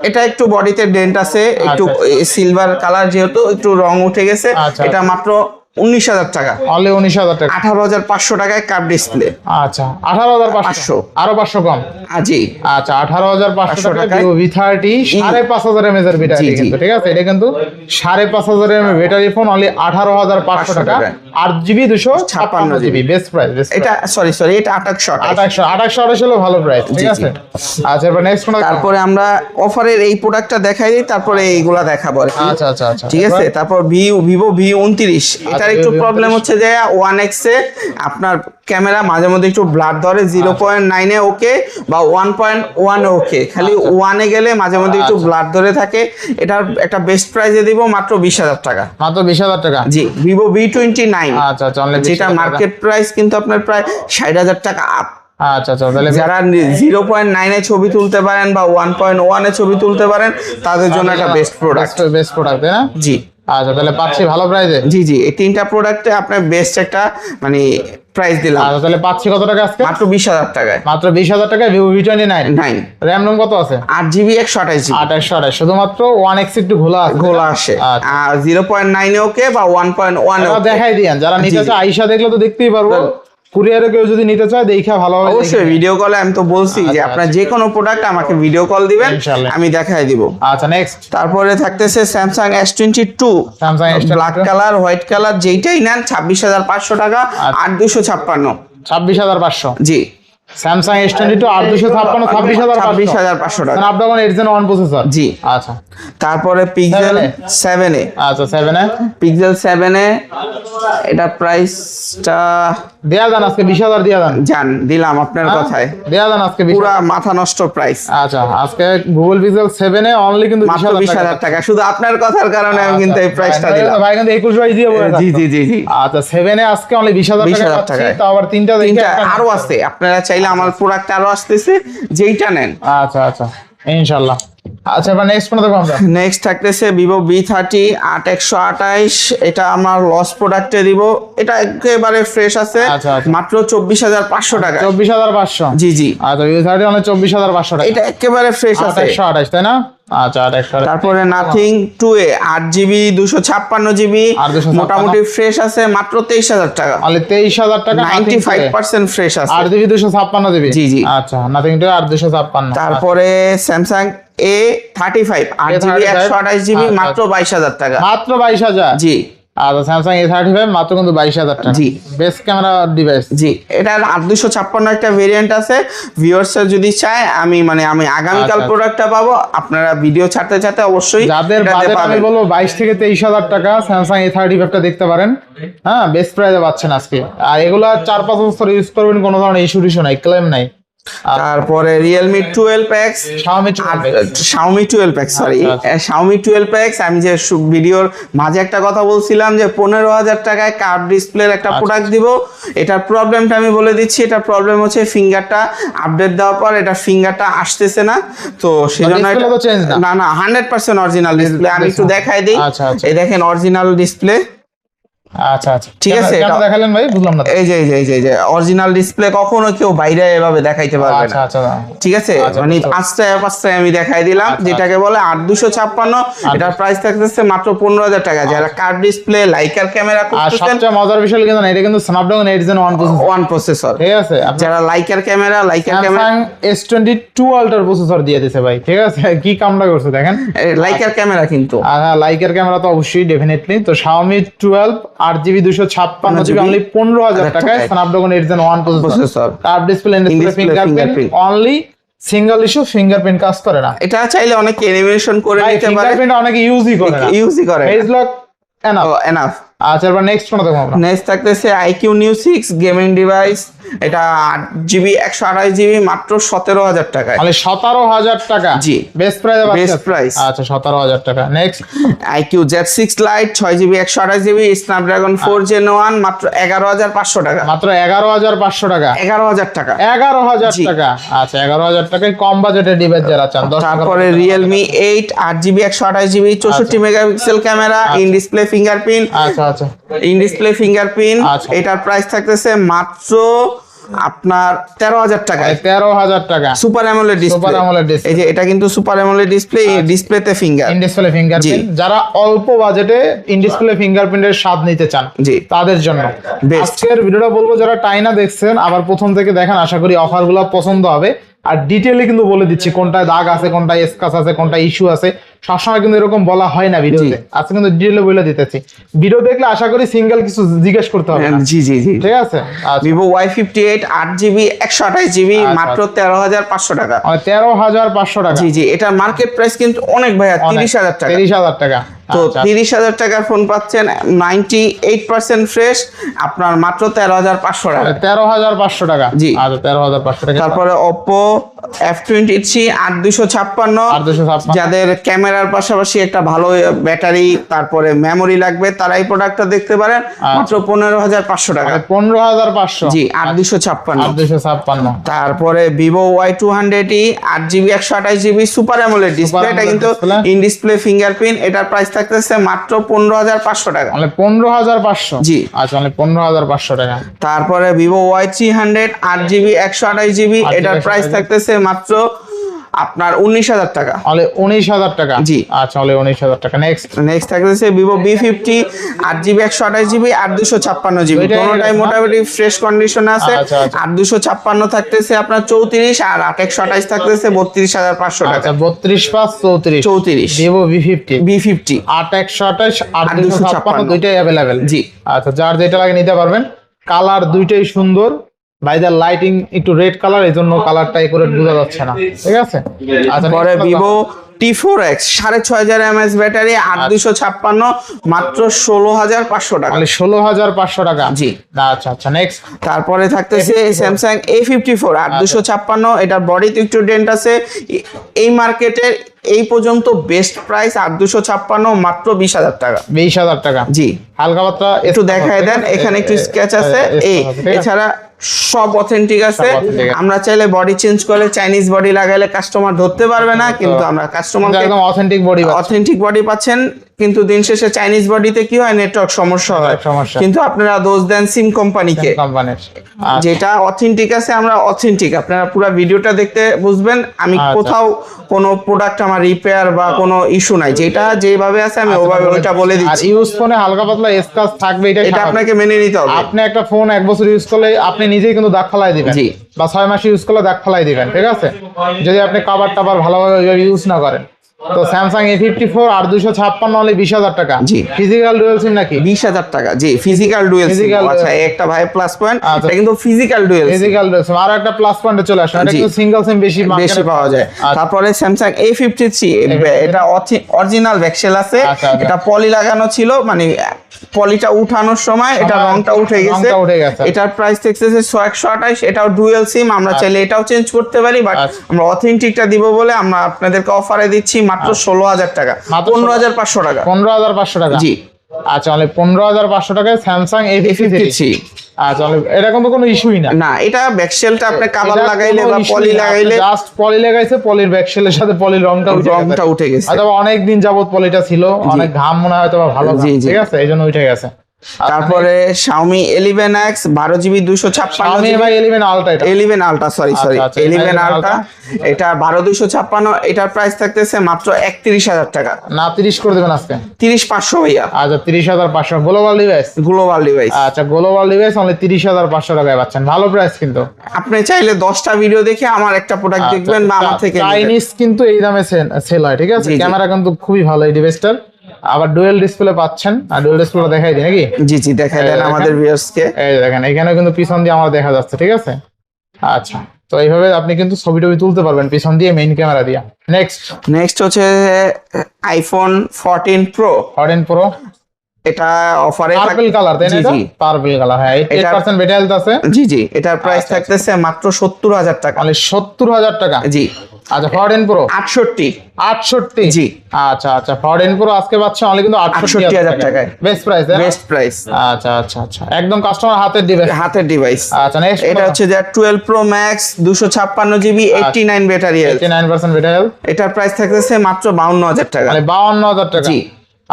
এটা একটু বডিতে ডেন্ট আছে একটু সিলভার কালার যেহেতু একটু রং উঠে গেছে আচ্ছা। এটা মাত্র উনিশ হাজার টাকা। অনলি উনিশ হাজার টাকা। আঠারো হাজার পাঁচশো টাকায় কাপ ডিসপ্লে আচ্ছা আঠারো হাজার পাঁচশো। আরও পাঁচশো কম? আচ্ছা আঠারো হাজার পাঁচশো পাঁচশো টাকা ভি থার্টি সাড়ে পাঁচ হাজার এর ব্যাটারি জি, জি। কিন্তু ঠিক আছে? এটা কিন্তু সাড়ে পাঁচ হাজার এমএস ব্যাটারি ফোন অনলি আঠারো হাজার পাঁচশো টাকা। আট জিবি দুশো ছাপ্পান্ন জিবি বেস্ট প্রাইস এটা সরি সরি এটা আঠাশশো আঠাশ। আঠাশশো আঠাশশো আঠাশ হলো ভালো প্রাইস ঠিক আছে? আচ্ছা এবার নেক্সট তারপরে আমরা অফারের এই প্রোডাক্টটা দেখাই দিই তারপরে এইগুলা দেখাবো আচ্ছা আচ্ছা আচ্ছা। ঠিক আছে? তারপর ভি ভিভো ভি উনত্রিশ। এটার একটু প্রবলেম হচ্ছে যে ওয়ান এক্সে আপনার ক্যামেরা মাঝে মধ্যে একটু ব্লাড ধরে জিরো পয়েন্ট নাইনে ওকে বা ওয়ান পয়েন্ট ওয়ান ওকে খালি ওয়ানে গেলে মাঝে মধ্যে একটু আচ্ছা। ব্লাড ধরে থাকে। এটার একটা বেস্ট প্রাইজে দিব মাত্র বিশ হাজার টাকা। মাত্র বিশ হাজার টাকা? জি ভিভো ভি টোয়েন্টি নাইন আচ্ছা আচ্ছা যেটা মার্কেট প্রাইস কিন্তু আপনার প্রায় ষাট হাজার টাকা আপ আচ্ছা আচ্ছা তাহলে যারা জিরো পয়েন্ট নাইনে ছবি তুলতে পারেন বা ওয়ান পয়েন্ট ওয়ানে ছবি তুলতে পারেন তাদের জন্য একটা বেস্ট প্রোডাক্ট বেস্ট প্রোডাক্ট তাই না? জি। আচ্ছা তাহলে পাচ্ছি ভালো প্রাইসে জি জি এই তিনটা প্রোডাক্টে আপনার বেস্ট একটা মানে প্রাইস দিলাম। আচ্ছা তাহলে পাচ্ছি কত টাকা আজকে? মাত্র বিশ হাজার টাকায়। মাত্র বিশ হাজার টাকায় Vivo V twenty nine nine RAM ROM কত আছে? আট জিবি একশো আঠাশ জিবি আঠাশশো আঠাশ শুধুমাত্র ওয়ান এক্স একটু ঘোলা আছে। ঘোলা আসে। আচ্ছা। আর জিরো পয়েন্ট নাইনে ওকে বা ওয়ান পয়েন্ট ওয়ান তারা দেখাই দিয়েন যারা নিতে। চায় আইসা দেখলে তো দেখতেই পারব। কুরিয়ারে কেউ যদি নিতে চায় দেখা ভালো অবশ্যই ভিডিও কলে আমি তো বলছি যে আচ্ছা, আপনার যে কোনো প্রোডাক্ট আমাকে ভিডিও কল দিবেন আমি দেখাই দিব। আচ্ছা নেক্সট তারপরে থাকতেছে Samsung S twenty two black colour white colour যেইটাই নেন ছাব্বিশ হাজার পাঁচশো টাকা আর আট দুশো ছাপ্পান্ন। ছাব্বিশ হাজার পাঁচশো। জি। স্যামসাং এস টোয়েন্টি টু আট দুশো ছাপ্পান্ন ছাব্বিশ হাজার ছাব্বিশ হাজার পাঁচশো টাকা। Snapdragon eight gen one processor জি। আচ্ছা। তারপরে পিক্সেল Seven এ? সেভেনে আচ্ছা সেভেনে পিক্সেল সেভেনে এটা প্রাইসটা দেয়া যান আজকে বিশ হাজার দেয়া যান। জান দিলাম আপনার কথায়। দেয়া যান আজকে বিশ পুরা মাথা নষ্ট প্রাইস আচ্ছা আজকে গুগল পিক্সেল সেভেনে অনলি কিন্তু বিশ হাজার বিশ টাকা। হাজার টাকা। শুধু আপনার কথার কারণে আমি কিন্তু এই প্রাইসটা দিলাম। ভাই কিন্তু একুশ বাইশ দিয়ে জি জি জি জি। আচ্ছা সেভেনে আজকে অনলি বিশ হাজার 20,000 টাকা পাচ্ছি তো আবার তিনটা তিনটা আরও আছে। আপনারা চাইলে আমার প্রোডাক্ট আরও আসতেছে যেইটা নেন। আচ্ছা আচ্ছা। ইনশাল্লাহ। আচ্ছা এবার নেক্সট কোনটা দেখব আমরা। নেক্সট থাকতেছে ভিভো বি থার্টি আট একশো আঠাইশ। এটা আমার লস প্রোডাক্টে দিব। এটা একেবারে ফ্রেশ আছে। আচ্ছা, আচ্ছা। মাত্র চব্বিশ হাজার পাঁচশো টাকা। চব্বিশ হাজার পাঁচশো? জি জি। আচ্ছা থার্টি মানে চব্বিশ হাজার পাঁচশো টাকা। এটা একেবারে ফ্রেশ আছে। একশো আঠাশ তাই না? আচ্ছা তারপরে নাথিং টু এ আট জিবি দুশো ছাপ্পান্ন জিবি। মোটামুটি ফ্রেশ আছে মাত্র তেইশ হাজার টাকা। তাহলে তেইশ হাজার টাকা নাইনটি ফাইভ পার্সেন্ট ফ্রেশ আছে। আট জিবি দুশো ছাপ্পান্ন জিবি? জি, জি। আচ্ছা নাথিং টু আট দুশো ছাপ্পান্ন। তারপরে স্যামসাং এ থার্টি ফাইভ আট জিবি একশো আঠাশ জিবি আচ্ছা, মাত্র বাইশ হাজার টাকা। মাত্র বাইশ হাজার? জি। আচ্ছা স্যামসাং এ থার্টি ফাইভ মাত্র কিন্তু বাইশ হাজার টাকা। জি। বেস্ট ক্যামেরা ডিভাইস জি। এটার আট দুশো ছাপ্পান্ন একটা ভেরিয়েন্ট আছে। ভিউয়ার্সরা যদি চায় আমি মানে আমি আগামীকাল আচ্ছা। প্রোডাক্টটা পাবো। আপনারা ভিডিও ছাড়তে ছাড়তে অবশ্যই যাদের বাজেট আমি বলব বাইশ থেকে তেইশ হাজার টাকা স্যামসাং এ থার্টি ফাইভটা দেখতে পারেন। হ্যাঁ বেস্ট প্রাইসে পাচ্ছেন আজকে। আর এগুলো চার পাঁচ বছর ইউজ করবেন কোনো ধরনের ইস্যু টিস্যু নাই ক্লেম নাই। তারপরে Realme twelve X Xiaomi Xiaomi twelve X sorry আচ্ছা, শাওমি টুয়েলভ এক্স আমি যে ভিডিওর মাঝে একটা কথা বলছিলাম যে পনেরো হাজার টাকায় কার্ভ ডিসপ্লের একটা আচ্ছা, প্রোডাক্ট দিব। এটার প্রবলেমটা আমি বলে দিচ্ছি এটার প্রবলেম হচ্ছে ফিঙ্গারটা আপডেট দেওয়ার পর এটা ফিঙ্গারটা আসতেছে না। তো সেজন্য এটা- না? না হান্ড্রেড পার্সেন্ট অরিজিনাল ডিসপ্লে আমি একটু দেখাই দিই। আচ্ছা, আচ্ছা। এই দেখেন অরিজিনাল ডিসপ্লে আচ্ছা আচ্ছা। ঠিক আছে, এটা- দেখালেন ভাই? বুঝলাম না এই যে এই যে এই যে এই যে অরিজিনাল ডিসপ্লে কখনো কেউ বাইরে এভাবে দেখাইতে পারবে আচ্ছা না। আচ্ছা ঠিক আছে? আচ্ছা, মানে আচ্ছা। পাঁচটায় পাঁচটায় আমি দেখাই দিলাম আচ্ছা, যেটাকে বলে আট দুশো ছাপ্পান্ন এটার প্রাইস থাকতেছে মাত্র পনেরো হাজার টাকা। যারা কার্ড ডিসপ্লে লাইকার ক্যামেরা আর সবচেয়ে মজার বিষয় কিন্তু এটা কিন্তু Snapdragon eight gen one processor one processor ঠিক আছে যারা লাইকার ক্যামেরা লাইকার ক্যামেরা এস টোয়েন্টি টু আল্ট্রার প্রসেসর দিয়ে দিছে ভাই। ঠিক আছে কি কামটা করছে দেখেন। লাইকার ক্যামেরা কিন্তু। লাইকের ক্যামেরা তো অবশ্যই ডেফিনেটলি তো Xiaomi 12 আট জিবি দুশো ছাপ্পান্ন জিবি? অনলি পনেরো হাজার টাকায়। Snapdragon eight gen one processor display fingerprint only single issue fingerprint কাজ করে না। এটা চাইলে অনেকে অ্যানিমেশন করে নিতে পারে। ফিঙ্গারপ্রিন্ট অনেকে ইউজই করে ইউজই করে ফেস লক এনাফ এনাফ আচ্ছা এবার নেক্সট কোন দেখো আমরা নেক্সট থাকতেছে iQOO Neo six gaming device এটা আট জিবি একশো আঠাশ জিবি মাত্র সতেরো হাজার টাকায়। মানে সতেরো হাজার টাকা। জি। Best price Best price। আচ্ছা সতেরো হাজার টাকা। Next iQOO Z six lite ছয় জিবি একশো আঠাশ GB Snapdragon four gen one মাত্র এগারো হাজার পাঁচশো টাকা। মাত্র এগারো হাজার পাঁচশো টাকা। এগারো হাজার টাকা। এগারো হাজার জি। টাকা। আচ্ছা এগারো হাজার টাকায় কম বাজেটের ডিভাইস যারা চান তারপরে রিয়েলমি এইট আট জিবি একশো আঠাশ জিবি চৌষট্টি megapixel camera in display fingerprint আচ্ছা আচ্ছা। In display fingerprint. এটার প্রাইস থাকতেছে মাত্র আপনার তেরো হাজার টাকায় তেরো হাজার টাকা। সুপার অ্যামোলেড Super AMOLED এই যে এটা কিন্তু সুপার অ্যামোলেড ডিসপ্লে ডিসপ্লেতে ফিঙ্গার ইন ডিসপ্লে ফিঙ্গারপ্রিন্ট যারা অল্প বাজেটে ইন ডিসপ্লে ফিঙ্গারপ্রিন্টের স্বাদ নিতে চান জি। তাদের জন্য। আজকের ভিডিওটা বলব যারা টাইনা দেখছেন আবার প্রথম থেকে দেখেন আশা করি অফারগুলো পছন্দ হবে। আর ডিটেইলে কিন্তু বলে দিচ্ছি কোনটায় দাগ আছে কোনটায় স্কাচ আছে কোনটা ইস্যু আছে। সবসময় কিন্তু এরকম বলা হয় না ভিডিওতে। আজকে কিন্তু ডিটেইলে বলে দিতেছি। ভিডিও দেখলে আশা করি সিঙ্গেল কিছু জিজ্ঞেস করতে হবে জি জি জি। ঠিক আছে? আচ্ছা। ভিভো ওয়াই ফিফটি এইট আট জিবি একশো আঠাশ জিবি আচ্ছা, মাত্র তেরো হাজার পাঁচশো টাকা। মানে তেরো হাজার পাঁচশো টাকা। জি জি এটার মার্কেট প্রাইস কিন্তু অনেক ভাইয়া তিরিশ হাজার টাকা। তিরিশ হাজার টাকা। তো আচ্ছা, তিরিশ হাজার টাকার ফোন পাচ্ছেন নাইনটি এইট পার্সেন্ট ফ্রেশ আপনার মাত্র তেরো হাজার পাঁচশো টাকা। তেরো হাজার পাঁচশো টাকা। জি। আচ্ছা তেরো হাজার পাঁচশো টাকা। তারপরে ওপো এফ টোয়েন্টি থ্রি আট দুশো ছাপ্পান্ন। যাদের ক্যামেরার পাশাপাশি একটা ভালো ব্যাটারি তারপরে মেমোরি লাগবে তারা এই প্রোডাক্টটা দেখতে পারেন মাত্র পনেরো হাজার পাঁচশো টাকা। পনেরো হাজার পাঁচশো। জি আট দুশো ছাপ্পান্ন। দুশো ছাপ্পান্ন। তারপরে Vivo Y two hundred E আট জিবি একশো আঠাশ জিবি সুপার অ্যামোলেড ডিসপ্লে এটা কিন্তু ইন ডিসপ্লে ফিঙ্গারপ্রিন্ট এটার প্রাইস থাকতেছে মাত্র পনেরো হাজার পাঁচশো টাকা। মানে পনেরো হাজার পাঁচশো। জি। আচ্ছা মানে পনেরো হাজার পাঁচশো টাকা। তারপরে ভিভো ওয়াই থ্রি হান্ড্রেড আট জিবি একশো আঠাশ জিবি এটার প্রাইস থাকতেছে মাত্র আপনার উনিশ হাজার টাকা। তাহলে উনিশ হাজার টাকা? জি। আচ্ছা উনিশ হাজার টাকা। নেক্সট নেক্সট থাকতেছে ভিভো বি ফিফটি আট জিবি একশো আঠাশ জিবি আট দুশো ছাপ্পান্ন জিবি কোনোটাই মোটামুটি ফ্রেশ কন্ডিশন আছে। আচ্ছা, আচ্ছা। আট দুশো ছাপ্পান্ন থাকতেছে আপনার চৌত্রিশ আর আট একশো আঠাশ থাকতেছে বত্রিশ হাজার পাঁচশো টাকা। আচ্ছা বত্রিশ পাঁচ চৌত্রিশ। চৌত্রিশ। Vivo V fifty V fifty আট একশো আঠাশ আট দুশো ছাপ্পান্ন। দুইটাই অ্যাভেলেবেল জি। আচ্ছা যার যেটা লাগে নিতে পারবেন। কালার দুইটাই সুন্দর। বাইদার লাইটিং একটু রেড কালার এই জন্য কালারটা করে বোঝা যাচ্ছে না। ঠিক আছে? আচ্ছা পরে ভিভো টি ফোর এক্স সাড়ে ছয় হাজার এমএস ব্যাটারি আট দুশো ছাপ্পান্ন মাত্র ষোলো হাজার পাঁচশো টাকা। ষোলো হাজার পাঁচশো টাকা। জি। আচ্ছা আচ্ছা নেক্সট তারপরে থাকতেছে স্যামসাং এ ফিফটি ফোর আট। দুশো ছাপ্পান্ন এটার বডিতে একটু ডেন্ট আছে। এই মার্কেটের এই পর্যন্ত বেস্ট প্রাইস আট দুশো ছাপ্পান্ন মাত্র বিশ হাজার টাকা। বিশ হাজার টাকা। জি। হালকা পাতলা একটু দেখায় দেন এখানে একটু স্কেচ আছে। এই এছাড়া সব অথেন্টিক আছে। আমরা চাইলে বডি চেঞ্জ করলে চাইনিজ বডি লাগাইলে কাস্টমার ধরতে পারবে না কিন্তু আমরা কাস্টমার একদম অথেন্টিক বডি অথেন্টিক বডি পাচ্ছেন। কিন্তু দিন শেষে চাইনিজ বডিতে কি হয়? নেটওয়ার্ক সমস্যা হয়। কিন্তু আপনারা দোষ দেন সিম কোম্পানিকে কোম্পানির যেটা অথেন্টিক আছে আমরা অথেন্টিক আপনারা পুরো ভিডিওটা দেখতে বুঝবেন। আমি আচ্ছা। কোথাও কোনো প্রোডাক্ট আমার রিপেয়ার বা কোনো ইস্যু নাই। যেটা যেভাবে আছে আমি ওভাবে ওইটা বলে আচ্ছা, আর দিচ্ছি। ইউজ ফোনে হালকা পাতলা স্কাচ থাকবে এটা এটা আপনাকে মেনে নিতে হবে। আপনি একটা ফোন এক বছর ইউজ করলে আপনি নিজেই কিন্তু দাগ ফালাই দিবেন। জি। বা ছয় মাস ইউজ করলে দাগ ফালাই দিবেন ঠিক আছে? যদি আপনি কাবার টাবার ভালোভাবে ইউজ না করেন। তো স্যামসাং এ ফিফটি ফোর আর দুশো ছাপ্পান্ন হলে বিশ হাজার টাকা। জি। ফিজিক্যাল ডুয়েল সিম নাকি? বিশ হাজার টাকা। জি ফিজিক্যাল ডুয়েল Physical আচ্ছা একটা ভাই প্লাস পয়েন্ট আচ্ছা। এটা কিন্তু physical dual physical dual SIM আর একটা প্লাস পয়েন্টে চলে আসে এটা কিন্তু সিঙ্গেল সিম বেশি বেশি পাওয়া যায়। আচ্ছা। তারপরে স্যামসাং এ ফিফটি থ্রি এটা অরিজিনাল ভ্যাকসেল আছে। আচ্ছা। এটা পলি লাগানো ছিল মানে পলিটা উঠানোর সময় এটা সময়- রংটা উঠে গেছে। এটার প্রাইস দেখতেছে ছয় একশো আঠাইশ এটাও ডুয়েল সিম আমরা চাইলে এটাও চেঞ্জ করতে পারি বাট। আমরা অথেন্টিকটা দিব বলে আমরা আপনাদেরকে অফারে দিচ্ছি। মাত্র ষোলো হাজার টাকা পনেরো হাজার পাঁচশো টাকা। পনেরো হাজার পাঁচশো টাকা? জি। আচ্ছা মানে পনেরো হাজার পাঁচশো টাকায় Samsung A fifty three A53 আচ্ছা এটা কিন্তু কোনো ইস্যুই না। না এটা আপনি লাগাইলে বা পলি লাগাইলে জাস্ট পলি লাগাইছে পলির ব্যাকশেলের সাথে পলির রংটা উঠে রংটা উঠে গেছে। অথবা অনেক দিন যাবত পলিটা ছিল অনেক ঘাম মনে হয় হয়তো বা ভালো। ঠিক আছে? এই জন্য উঠে গেছে। তারপরে Xiaomi 11X বারো জিবি দুশো ছাপ্পান্ন আমি ভাই এলিভেন আলটা এটা। এলিভেন আলট্রা সরি সরি আচ্ছা, আচ্ছা, 11 আলট্রা এটা বারো দুইশো ছাপ্পান্ন এটার প্রাইস থাকতেছে মাত্র একত্রিশ হাজার টাকা। না তিরিশ করে দেবেন আজকে। তিরিশ পাঁচশো ভাইয়া। আচ্ছা তিরিশ হাজার পাঁচশো। গ্লোবাল ডিভাইস গ্লোবাল ডিভাইস আচ্ছা গ্লোবাল ডিভাইস অনলি তিরিশ হাজার পাঁচশো টাকায় পাচ্ছেন। ভালো প্রাইস কিন্তু। আপনি চাইলে দশটা ভিডিও দেখে আমার একটা প্রোডাক্ট আচ্ছা, দেখবেন বা আমার থেকে চাইনিজ কিন্তু এই দামে সেল হয় ঠিক আছে। ক্যামেরা কিন্তু খুবই ভালো এই ডিভাইসটার আবার ডুয়েল ডিসপ্লে পাচ্ছেন। আর ডুয়েল ডিসপ্লে দেখাই দিই নাকি? জি জি দেখাই দেন। আমাদের ভিউয়ার্সকে এই দেখেন এখানে কিন্তু পিছন দিয়ে আমার দেখা যাচ্ছে ঠিক আছে? আচ্ছা তো এইভাবে আপনি কিন্তু ছবি টবি তুলতে পারবেন পিছন দিয়ে মেইন ক্যামেরা দিয়ে। নেক্সট নেক্সট হচ্ছে আইফোন ফোরটিন প্রো হরেন প্রো এটা অফারে পার্পল কালার তাই না পার্পল কালার হ্যাঁ এইট এটা- পার্সেন্ট হেলথ আছে। জি জি এটার প্রাইস আচ্ছা, থাকতেছে মাত্র সত্তর হাজার টাকা। মানে সত্তর হাজার টাকা? জি। আচ্ছা ফরেন প্রো আটষট্টি। আটষট্টি? জি। আচ্ছা আচ্ছা ফরেন প্রো আজকে পাচ্ছে অনলি কিন্তু আটষট্টি 68,000 হাজার টাকায়। বেস্ট প্রাইস বেস্ট প্রাইস আচ্ছা আচ্ছা আচ্ছা। একদম কাস্টমার হাতের ডিভাইস হাতের ডিভাইস আচ্ছা নেক্সট এটা হচ্ছে যে প্রো ম্যাক্স দুশো ছাপ্পান্ন জিবি আচ্ছা। Eighty nine battery eighty nine percent বেটে হেলথ এটার প্রাইস থাকতেছে মাত্র বাউন্ন হাজার টাকা। মানে বাউন্ন হাজার টাকা। জি।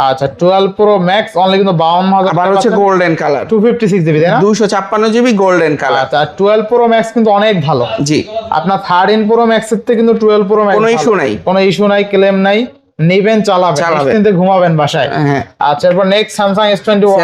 আচ্ছা টুয়েলভ প্রো ম্যাক্স অনলি কিন্তু বাউন্ন হাজার আবার হচ্ছে golden colour two fifty six GB তাই না? দুশো ছাপ্পান্ন জিবি গোল্ডেন কালার আচ্ছা টুয়েলভ প্রো ম্যাক্স কিন্তু অনেক ভালো। জি। আপনার থার্টিন প্রো ম্যাক্স এর থেকে কিন্তু টুয়েলভ প্রো ম্যাক্স কোনো ইস্যু নাই। কোনো ইস্যু নাই ক্লেম নাই। নেবেন চালাবেন। নিশ্চিন্তে ঘুমাবেন বাসায়। হ্যাঁ। আচ্ছা এরপর next Samsung S twenty one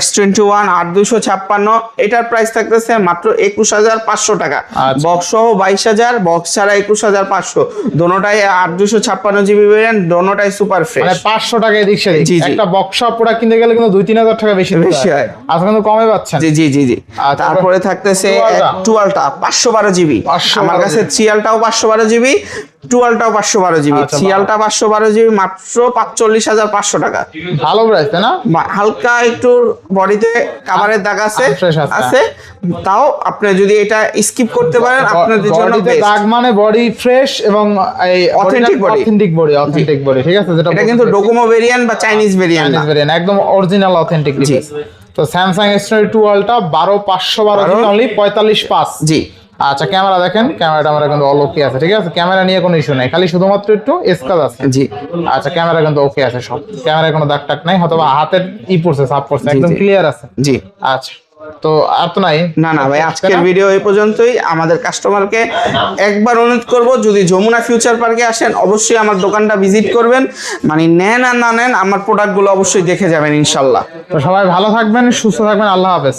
S twenty one আট দুশো ছাপ্পান্ন। এটার প্রাইস থাকতেছে মাত্র একুশ হাজার পাঁচশো টাকা। আচ্ছা। বক্স সহ বাইশ হাজার বক্স ছাড়া একুশ হাজার পাঁচশো। দোনোটাই আট দুশো ছাপ্পান্ন জিবি ভেরিয়েন্ট দোনোটাই সুপার ফ্রেশ মানে পাঁচশো টাকা এদিক সেদিক। একটা বক্সা প্রোডাক্ট কিনতে গেলে কিন্তু দুই তিন হাজার টাকা বেশি বেশি হয়। আজকে কিন্তু কমে পাচ্ছেন। জি জি জি জি। আর তারপরে থাকতেছে টুয়েলভটা? টুয়েলভটা পাঁচশো বারো জিবি। 512 আমার কাছে থ্রিয়ালটাও পাঁচশো বারো জিবি। টুয়েলভটাও পাঁচশো বারো জিবি। আচ্ছা, থ্রিয়ালটা পাঁচশো বারো জিবি মাত্র পাঁচচল্লিশ হাজার পাঁচশো টাকা। ভালো প্রাইস তাই না? হালকা একটু বডিতে কাভারের দাগ আছে Fresh আছে। আছে তাও আপনি যদি এটা স্কিপ করতে পারেন আপনাদের জন্য দাগ মানে বডি ফ্রেশ এবং এই authentic body। Authentic body authentic body ঠিক আছে? যেটা এটা কিন্তু ডোকোমো ভেরিয়েন্ট বা চাইনিজ ভেরিয়েন্ট চাইনিজ ভেরিয়েন্ট একদম অরিজিনাল অথেন্টিক জি। ডিভাইস তো Samsung S twenty two ultra বারো পাঁচশো বারো? অনলি পঁয়তাল্লিশ পাঁচ। জি। আচ্ছা ক্যামেরা দেখেন ক্যামেরাটা আমার কিন্তু অল ওকে আছে ঠিক আছে? ক্যামেরা নিয়ে কোনো ইস্যু নাই খালি শুধুমাত্র একটু স্কাজ আছে। জি। আচ্ছা ক্যামেরা কিন্তু ওকে আছে সব। ক্যামেরায় কোনো দাগ টাক নাই হয়তো বা হাতের ই পড়ছে সাপ পড়ছে একদম ক্লিয়ার আছে। জি। আচ্ছা তো আর তো নাই? না না ভাই আজকের ভিডিও এই পর্যন্তই। আমাদের কাস্টমারকে একবার অনুরোধ করব যদি যমুনা ফিউচার পার্কে আসেন অবশ্যই আমার দোকানটা ভিজিট করবেন। মানে নেন আর না নেন আমার প্রোডাক্টগুলো অবশ্যই দেখে যাবেন ইনশাল্লাহ। তো সবাই ভালো থাকবেন সুস্থ থাকবেন আল্লাহ হাফেজ।